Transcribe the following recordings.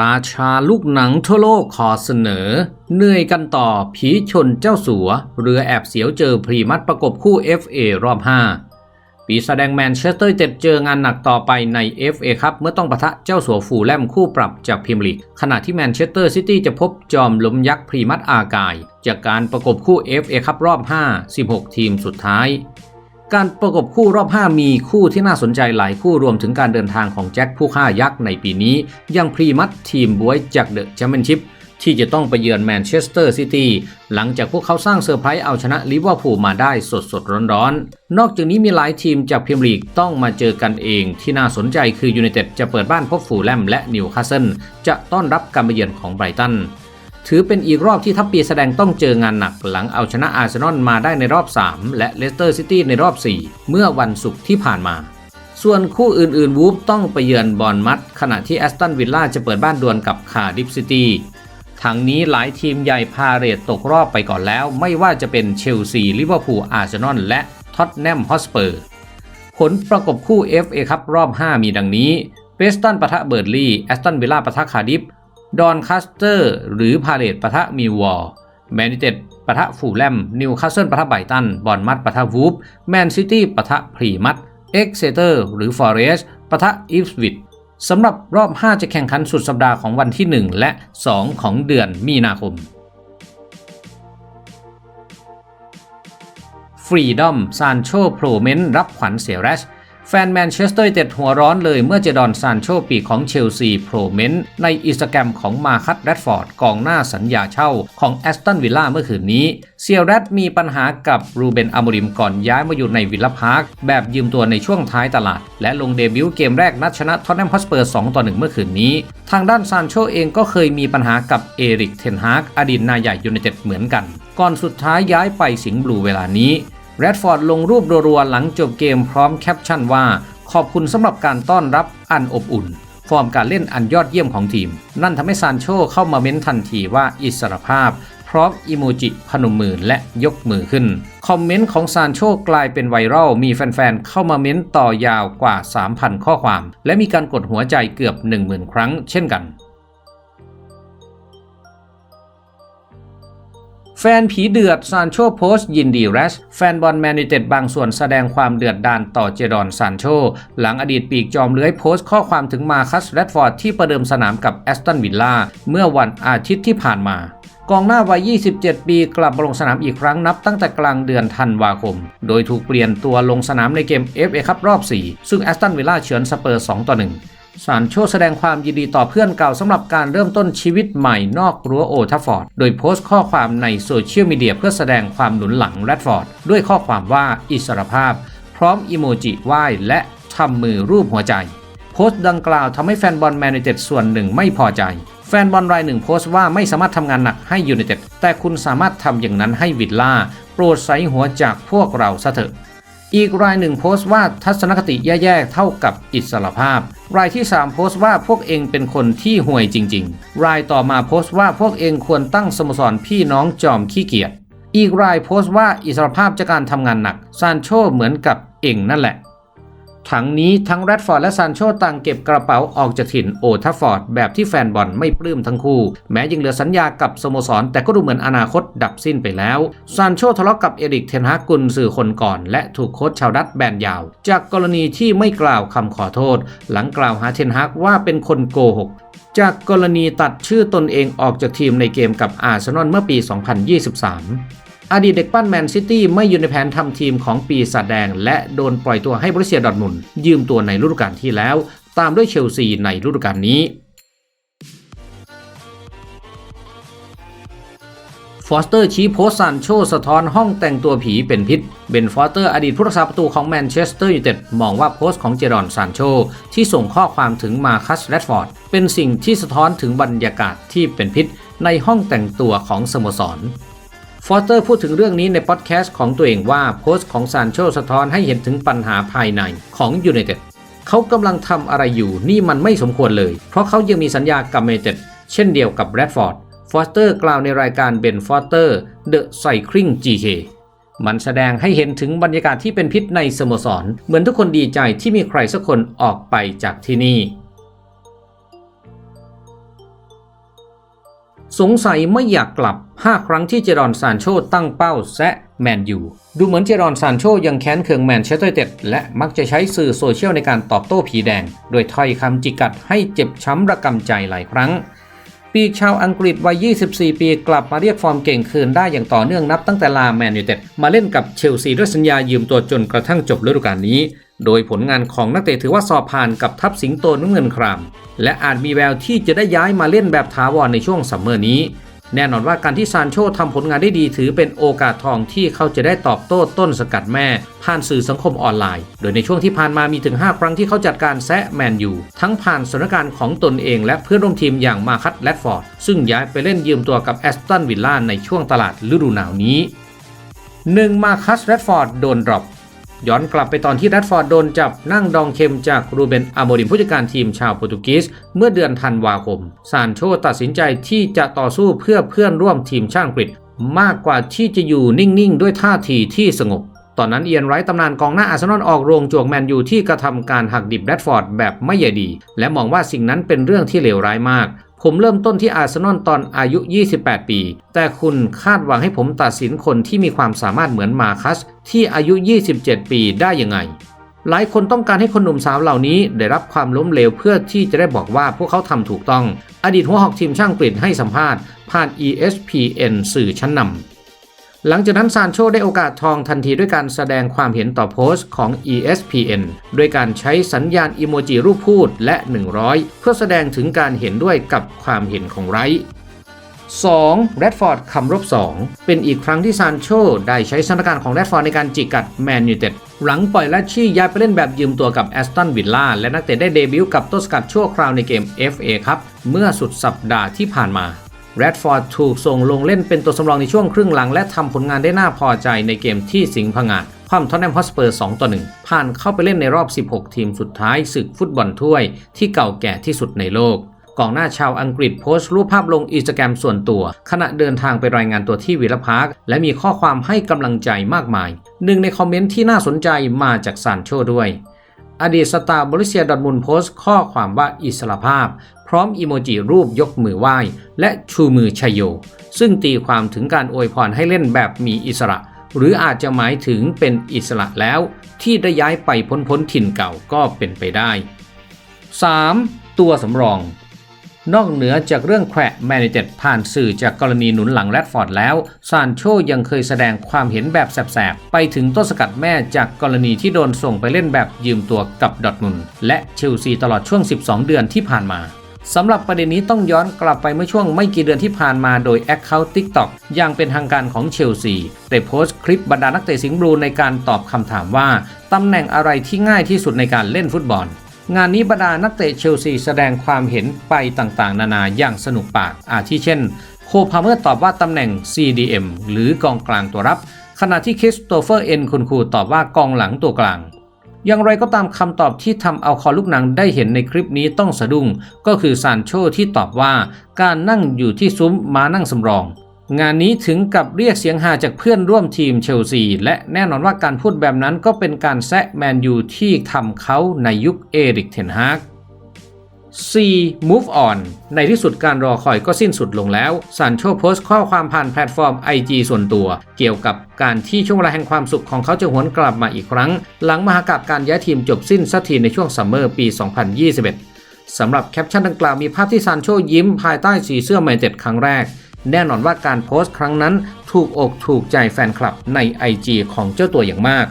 ราชาลูกหนังทั่วโลกขอเสนอ เหนื่อยกันต่อผีชนเจ้าสัว เรือแอบเสียวเจอพรีมัดประกบคู่ FA รอบ 5 ปีแสดงแมนเชสเตอร์เต็ดเจองานหนักต่อไปใน FA ครับ เมื่อต้องปะทะเจ้าสัวฟูแลมคู่ปรับจากพรีเมียร์ลีกขณะที่แมนเชสเตอร์ซิตี้จะพบจอมล้มยักษ์พรีมัดอากาย จากการประกบคู่ FA ครับรอบ 5 16 ทีมสุดท้าย การประกบคู่รอบ 5 มีคู่ที่น่าสนใจหลายคู่รวมถึงการเดินทางของแจ็คผู้ฆ่ายักษ์ในปีนี้ ยังพรีมัดทีมบวยจากเดอะแชมเปี้ยนชิพที่จะต้องไปเยือนแมนเชสเตอร์ซิตี้หลังจากพวกเขาสร้างเซอร์ไพรส์เอาชนะลิเวอร์พูลมาได้สดสดร้อนๆ นอกจากนี้มีหลายทีมจากพรีเมียร์ลีกต้องมาเจอกันเอง ที่น่าสนใจคือยูไนเต็ดจะเปิดบ้านพบฟูลแลมและนิวคาสเซิลจะต้อนรับการมาเยือนของไบรตัน ถือเป็นอีกรอบที่ทัพปีแสดงต้องเจองานหนักหลังเอาชนะอาร์เซนอลมาได้ในรอบ 3 และเลสเตอร์ซิตี้ในรอบ 4 เมื่อวันศุกร์ที่ผ่านมา ส่วนคู่อื่นๆ วูฟต้องไปเยือนบอร์นมัดขณะที่แอสตันวิลล่าจะเปิดบ้านดวลกับคาร์ดิฟซิตี้ทั้งนี้หลายทีมใหญ่พาเรตตกรอบไปก่อนแล้ว ไม่ว่าจะเป็นเชลซีลิเวอร์พูลอาร์เซนอลและท็อตแนมฮอสเปอร์ ผลประกบคู่ FA ครับรอบ 5 มีดังนี้เบสตันปะทะเบิร์ดลีย์แอสตันวิลล่าปะทะคาร์ดิฟ ดอนคัสเตอร์หรือพาเลตปะทะมิววอร์แมนยูเต็ดปะทะฟูแลม นิวคาสเซิลปะทะไบตัน บอลมัดปะทะวูฟ แมนซิตี้ปะทะพรีมัด เอ็กเซเตอร์หรือฟอเรสปะทะอีฟสวิตสำหรับรอบ 5 จะแข่งขันสุดสัปดาห์ของวันที่ 1 และ 2 ของเดือนมีนาคม ฟรีดอมซานโชโผล่เม้นรับขวัญเสียแรช แฟนแมนเชสเตอร์ยเต็ดหัวร้อนเลยเมื่อเจดอนซานโชปีกของเชลซีโผล่เม้นในอินสตาแกรมของมาคัตแรดฟอร์ดกองหน้าสัญญาเช่าของแอสตันวิลล่าเมื่อคืนนี้ เซียแรดมีปัญหากับรูเบนอามริมก่อนย้ายมาอยู่ในวิลล่าพาร์คแบบยืมตัวในช่วงท้ายตลาด และลงเดบิวต์เกมแรกนัดชนะทอตแนมฮอสเปอร์ 2 ต่อ 1 เมื่อคืนนี้ ทางด้านซานโชเองก็เคยมีปัญหากับเอริกเทนฮากอดีตนายใหญ่ยูไนเต็ดเหมือนกัน ก่อนสุดท้ายย้ายไปสิงห์บลูเวลานี้ แรดฟอร์ดลงรูปรัวๆหลังจบเกมพร้อมแคปชั่นว่า ขอบคุณสำหรับการต้อนรับอันอบอุ่น ฟอร์มการเล่นอันยอดเยี่ยมของทีม นั่นทำให้ซานโชเข้ามาเม้นทันทีว่าอิสรภาพ พร้อมอิโมจิพนมมือและยกมือขึ้น คอมเมนต์ของซานโชกลายเป็นไวรัลมีแฟนๆ เข้ามาเม้นต่อยาวกว่า 3,000 ข้อความ และมีการกดหัวใจเกือบ 10,000 ครั้งเช่นกัน แฟนผีเดือดซานโชโพสต์ยินดีแรชแฟนบอลแมนยูเต็ดบางส่วนแสดงความเดือดดาลต่อเจดอนซานโช หลังอดีตปีกจอมเลื้อยโพสต์ข้อความถึงมาคัสแรดฟอร์ดที่ประเดิมสนามกับแอสตันวิลล่าเมื่อวันอาทิตย์ที่ผ่านมากองหน้าวัย 27 ปี กลับมาลงสนามอีกครั้งนับตั้งแต่กลางเดือนธันวาคม โดยถูกเปลี่ยนตัวลงสนามในเกม FA คัพรอบ 4 ซึ่งแอสตันวิลล่าเฉือนสเปอร์ 2 ต่อ 1 ซานโชแสดงความยินดีต่อเพื่อนเก่าสำหรับการเริ่มต้นชีวิตใหม่นอกรั้วโอทัฟฟอร์ด โดยโพสต์ข้อความในโซเชียลมีเดียเพื่อแสดงความหนุนหลังแรดฟอร์ด ด้วยข้อความว่าอิสรภาพ พร้อมอิโมจิไหว้และทำมือรูปหัวใจ โพสต์ดังกล่าวทำให้แฟนบอลแมนยูเต็ดส่วนหนึ่งไม่พอใจ แฟนบอลรายหนึ่งโพสต์ว่าไม่สามารถทำงานหนักให้ยูไนเต็ดแต่คุณสามารถทำอย่างนั้นให้วิลล่าโปรดใส่หัวจากพวกเราซะเถอะ อีกรายหนึ่งโพสต์ว่าทัศนคติแย่ๆเท่ากับอิสรภาพ รายที่ 3 โพสต์ว่าพวกเองเป็นคนที่ห่วยจริง ๆ รายต่อมาโพสต์ว่าพวกเองควรตั้งสโมสรพี่น้องจอมขี้เกียจอีกรายโพสต์ว่าอิสรภาพจากการทำงานหนักซานโชเหมือนกับเองนั่นแหละ ทั้งนี้ทั้งแรดฟอร์ดและซานโชต่างเก็บกระเป๋าออกจากถิ่นโอทัฟฟอร์ดแบบที่แฟนบอลไม่ปลื้มทั้งคู่ แม้ยังเหลือสัญญากับสโมสร แต่ก็ดูเหมือนอนาคตดับสิ้นไปแล้ว ซานโชทะเลาะกับเอริกเทนฮากกุนสื่อคนก่อน และถูกโค้ชชาวดัตแบนยาว จากกรณีที่ไม่กล่าวคำขอโทษ หลังกล่าวหาเทนฮากว่าเป็นคนโกหกจากกรณีตัดชื่อตนเองออกจากทีมในเกมกับอาร์เซนอลเมื่อปี 2023 อดีตเด็กปั้นแมนซิตี้ไม่อยู่ในแผนทำทีมของปีศาจแดง และโดนปล่อยตัวให้บริเซียดอทมุนยืมตัวในฤดูกาลที่แล้ว ตามด้วยเชลซีในฤดูกาลนี้ฟอสเตอร์ชี้โพสซานโชสะท้อนห้องแต่งตัวผีเป็นพิษ เบนฟอสเตอร์อดีตผู้รักษาประตูของแมนเชสเตอร์ยูไนเต็ดมองว่าโพสต์ของเจรอนซานโชที่ส่งข้อความถึงมาคัสแรดฟอร์ด เป็นสิ่งที่สะท้อนถึงบรรยากาศที่เป็นพิษในห้องแต่งตัวของสโมสร ฟอสเตอร์พูดถึงเรื่องนี้ในพอดแคสต์ของตัวเองว่าโพสต์ของซานโชสะท้อนให้เห็นถึงปัญหาภายในของยูไนเต็ดเขากำลังทำอะไรอยู่นี่มันไม่สมควรเลย เพราะเขายังมีสัญญากับเมเต็ดเช่นเดียวกับแรดฟอร์ดฟอสเตอร์กล่าวในรายการเบนฟอสเตอร์เดอะไซคลิง GK มันแสดงให้เห็นถึงบรรยากาศที่เป็นพิษในสโมสร เหมือนทุกคนดีใจที่มีใครสักคนออกไปจากที่นี่ สงสัยไม่อยากกลับ 5 ครั้งที่เจรอนซานโชตั้งเป้าแซะแมนยูดูเหมือนเจรอนซานโชยังแค้นเคืองแมนเชสเตอร์ยูไนเต็ดและมักจะใช้สื่อโซเชียลในการตอบโต้ผีแดง โดยถ้อยคำจิกัดให้เจ็บช้ำระกำใจหลายครั้ง ปีกชาวอังกฤษวัย 24 ปีกลับมาเรียกฟอร์มเก่งคืนได้อย่างต่อเนื่องนับตั้งแต่ลาแมนยูเต็ดมาเล่นกับเชลซีด้วยสัญญายืมตัวจนกระทั่งจบฤดูกาลนี้ โดยผลงานของนักเตะถือว่าสอบผ่านกับทัพสิงโตน้ำเงินคราม และอาจมีแววที่จะได้ย้ายมาเล่นแบบถาวรในช่วงซัมเมอร์นี้ แน่นอนว่าการที่ซานโชทำผลงานได้ดีถือเป็นโอกาสทองที่เขาจะได้ตอบโต้ต้นสกัดแม่ ผ่านสื่อสังคมออนไลน์ โดยในช่วงที่ผ่านมามีถึง 5 ครั้งที่เขาจัดการแซะแมนยูทั้งผ่านสถานการณ์ของตนเองและเพื่อนร่วมทีมอย่างมาคัตแรดฟอร์ดซึ่งย้ายไปเล่นยืมตัวกับแอสตันวิลล่าในช่วงตลาดฤดูหนาวนี้ 1. มาคัสแรดฟอร์ดโดนดรอป ย้อนกลับไปตอนที่แรดฟอร์ดโดนจับนั่งดองเข็มจากรูเบนอาโมริมผู้จัดการทีมชาวโปรตุเกสเมื่อเดือนธันวาคม ซานโชตัดสินใจที่จะต่อสู้เพื่อเพื่อนร่วมทีมชาติอังกฤษ มากกว่าที่จะอยู่นิ่ง ๆ ด้วยท่าทีที่สงบ ตอนนั้นเอียนไรท์ตำนานกองหน้าอาร์เซนอลออกโรงจวกแมนยูที่กระทำการหักดิบแรดฟอร์ดแบบไม่ใยดี และมองว่าสิ่งนั้นเป็นเรื่องที่เลวร้ายมาก ผมเริ่มต้นที่อาร์เซนอลตอนอายุ 28 ปี แต่คุณคาดหวังให้ผมตัดสินคนที่มีความสามารถเหมือนมาคัสที่อายุ 27 ปีได้ยังไง หลายคนต้องการให้คนหนุ่มสาวเหล่านี้ได้รับความล้มเหลวเพื่อที่จะได้บอกว่าพวกเขาทำถูกต้อง อดีตหัวหอกทีมช่างกรีฑให้สัมภาษณ์ ผ่าน ESPN สื่อชั้นนำ หลังจากนั้นซานโชได้โอกาสทองทันทีด้วยการแสดงความเห็นต่อโพสต์ของ ESPN ด้วยการใช้สัญญาณอิโมจิรูปพูดและ 100 เพื่อแสดงถึงการเห็นด้วยกับความเห็นของไรท์ 2. แรดฟอร์ดคำรบ 2 เป็นอีกครั้งที่ซานโชได้ใช้สถานการณ์ของแรดฟอร์ดในการจิกกัดแมนยูเต็ดหลังปล่อยลัชชี่ย้ายไปเล่นแบบยืมตัวกับแอสตันวิลล่าและนักเตะได้เดบิวต์กับต้นสกัดชั่วคราวในเกม FA ครับเมื่อสุดสัปดาห์ที่ผ่านมา แรดฟอร์ดถูกส่งลงเล่นเป็นตัวสำรองในช่วงครึ่งหลัง และทำผลงานได้น่าพอใจในเกมที่สิงห์พังงาความท็อตแนมฮอสเปอร์ 2 ต่อ 1 ผ่านเข้าไปเล่นในรอบ 16 ทีมสุดท้ายศึกฟุตบอลถ้วย ที่เก่าแก่ที่สุดในโลกกองหน้าชาวอังกฤษโพสต์รูปภาพลงอินสตาแกรมส่วนตัว ขณะเดินทางไปรายงานตัวที่วิลพาร์ค และมีข้อความให้กำลังใจมากมาย หนึ่งในคอมเมนต์ที่น่าสนใจมาจากซานโชด้วย อดีตสตาร์บริเซียดอทมุนโพสต์ข้อความว่าอิสระภาพ พร้อมอีโมจิรูปยกมือไหว้ และชูมือชัยโย ซึ่งตีความถึงการอวยพรให้เล่นแบบมีอิสระ หรืออาจจะหมายถึงเป็นอิสระแล้ว ที่ได้ย้ายไปพ้นพ้นถิ่นเก่าก็เป็นไปได้ 3. ตัวสำรอง นอกเหนือจากเรื่องแขวะแมนเจตผ่านสื่อจากกรณีหนุนหลังแรดฟอร์ดแล้ว ซานโชยังเคยแสดงความเห็นแบบแสบๆ ไปถึงต้นสกัดแม่จากกรณีที่โดนส่งไปเล่นแบบยืมตัวกับดอทมุนและเชลซีตลอดช่วง 12 เดือนที่ผ่านมา สำหรับประเด็นนี้ต้องย้อนกลับไปเมื่อช่วงไม่กี่เดือนที่ผ่านมาโดย Account TikTok อย่างเป็นทางการของเชลซีได้โพสต์คลิปบรรดานักเตะสิงห์บลูในการตอบคำถามว่า ตำแหน่งอะไรที่ง่ายที่สุดในการเล่นฟุตบอล งานนี้บรรดานักเตะเชลซีแสดงความเห็นไปต่างๆ นานาอย่างสนุกปาก อาทิเช่น โคพาเมอร์ตอบว่าตำแหน่ง CDM หรือกองกลางตัวรับ ขณะที่คริสโตเฟอร์เอ็นคุณครูตอบว่ากองหลังตัวกลาง อย่างไรก็ตามคำตอบที่ทำเอาคอลูกหนังได้เห็นในคลิปนี้ต้องสะดุ้ง ก็คือซานโชที่ตอบว่าการนั่งอยู่ที่ซุ้มมานั่งสำรอง งานนี้ถึงกับเรียกเสียงฮาจากเพื่อนร่วมทีมเชลซี และแน่นอนว่าการพูดแบบนั้นก็เป็นการแซะแมนยูที่ทำเขาในยุคเอริกเทนฮาก 4. Move on ในที่สุดการรอคอยก็สิ้นสุดลงแล้วซานโชโพสต์ข้อความผ่านแพลตฟอร์ม IG ส่วนตัว เกี่ยวกับการที่ช่วงเวลาแห่งความสุขของเขาจะหวนกลับมาอีกครั้ง หลังมหากาบการย้ายทีมจบสิ้นสักทีในช่วงซัมเมอร์ปี 2021 สำหรับแคปชั่นดังกล่าวมีภาพที่ซานโชยิ้มภายใต้สีเสื้อแมนเต็ดครั้งแรก แน่นอนว่าการโพสต์ครั้งนั้น ถูกอกถูกใจแฟนคลับใน IG ของเจ้าตัวอย่างมาก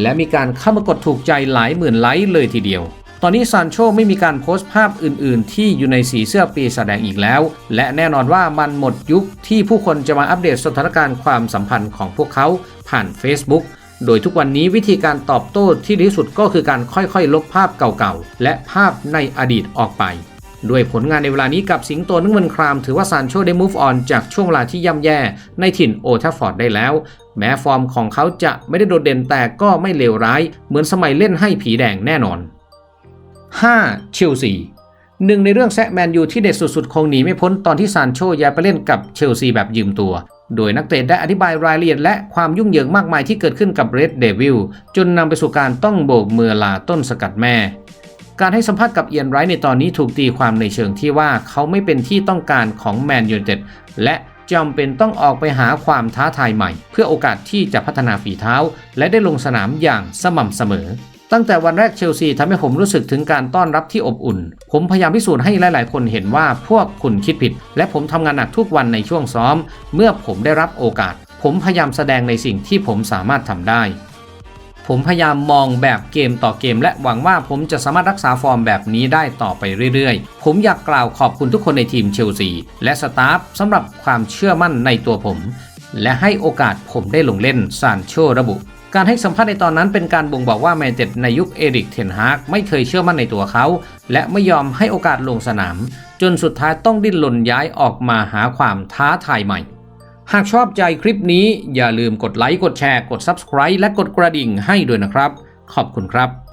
และมีการเข้ามากดถูกใจหลายหมื่นไลค์เลยทีเดียว ตอนนี้ซานโชไม่มีการโพสต์ภาพอื่น ๆ ที่อยู่ในสีเสื้อปีแสดงอีกแล้ว และแน่นอนว่ามันหมดยุคที่ผู้คนจะมาอัปเดตสถานการณ์ความสัมพันธ์ของพวกเขาผ่าน Facebook โดยทุกวันนี้วิธีการตอบโต้ที่ดีที่สุดก็คือการค่อยๆ ลบภาพเก่าๆ และภาพในอดีตออกไปด้วยผลงานในเวลานี้กับสิงโตนึ่งมันคราม ถือว่าซานโชได้ move on จากช่วงเวลาที่ย่ำแย่ ในถิ่นโอทัฟฟอร์ดได้แล้ว แม้ฟอร์มของเขาจะไม่ได้โดดเด่นแต่ก็ไม่เลวร้าย เหมือนสมัยเล่นให้ผีแดงแน่นอน 5. เชลซีหนึ่งในเรื่องแซะแมนยูที่เด็ดสุดๆ คงหนีไม่พ้นตอนที่ซานโชย้ายไปเล่นกับเชลซีแบบยืมตัว โดยนักเตะได้อธิบายรายละเอียดและความยุ่งเหยิงมากมายที่เกิดขึ้นกับเรดเดวิลจนนำไปสู่การต้องโบกมือลาต้นสกัดแม่ การให้สัมภาษณ์กับเอียนไรท์ในตอนนี้ถูกตีความในเชิงที่ว่าเขาไม่เป็นที่ต้องการของแมนยูเต็ดและจำเป็นต้องออกไปหาความท้าทายใหม่ เพื่อโอกาสที่จะพัฒนาฝีเท้า และได้ลงสนามอย่างสม่ำเสมอ ตั้งแต่วันแรกเชลซีทำให้ผมรู้สึกถึงการต้อนรับที่อบอุ่น ผมพยายามพิสูจน์ให้หลาย ๆ คนเห็นว่าพวกคุณคิดผิด และผมทำงานหนักทุกวันในช่วงซ้อม เมื่อผมได้รับโอกาส ผมพยายามแสดงในสิ่งที่ผมสามารถทำได้ ผมพยายามมองแบบเกมต่อเกม และหวังว่าผมจะสามารถรักษาฟอร์มแบบนี้ได้ต่อไปเรื่อย ๆ ผมอยากกล่าวขอบคุณทุกคนในทีมเชลซีและสตาฟสำหรับความเชื่อมั่นในตัวผม และให้โอกาสผมได้ลงเล่นซานโชระบุ การให้สัมภาษณ์ในตอนนั้นเป็นการบ่งบอกว่าแมนเต็ดในยุคเอริกเทนฮากไม่เคยเชื่อมั่นในตัวเขา และไม่ยอมให้โอกาสลงสนาม จนสุดท้ายต้องดิ้นรนย้ายออกมาหาความท้าทายใหม่ หากชอบใจคลิปนี้อย่าลืมกดไลค์กดแชร์กด Subscribe และกดกระดิ่งให้ด้วยนะครับ ขอบคุณครับ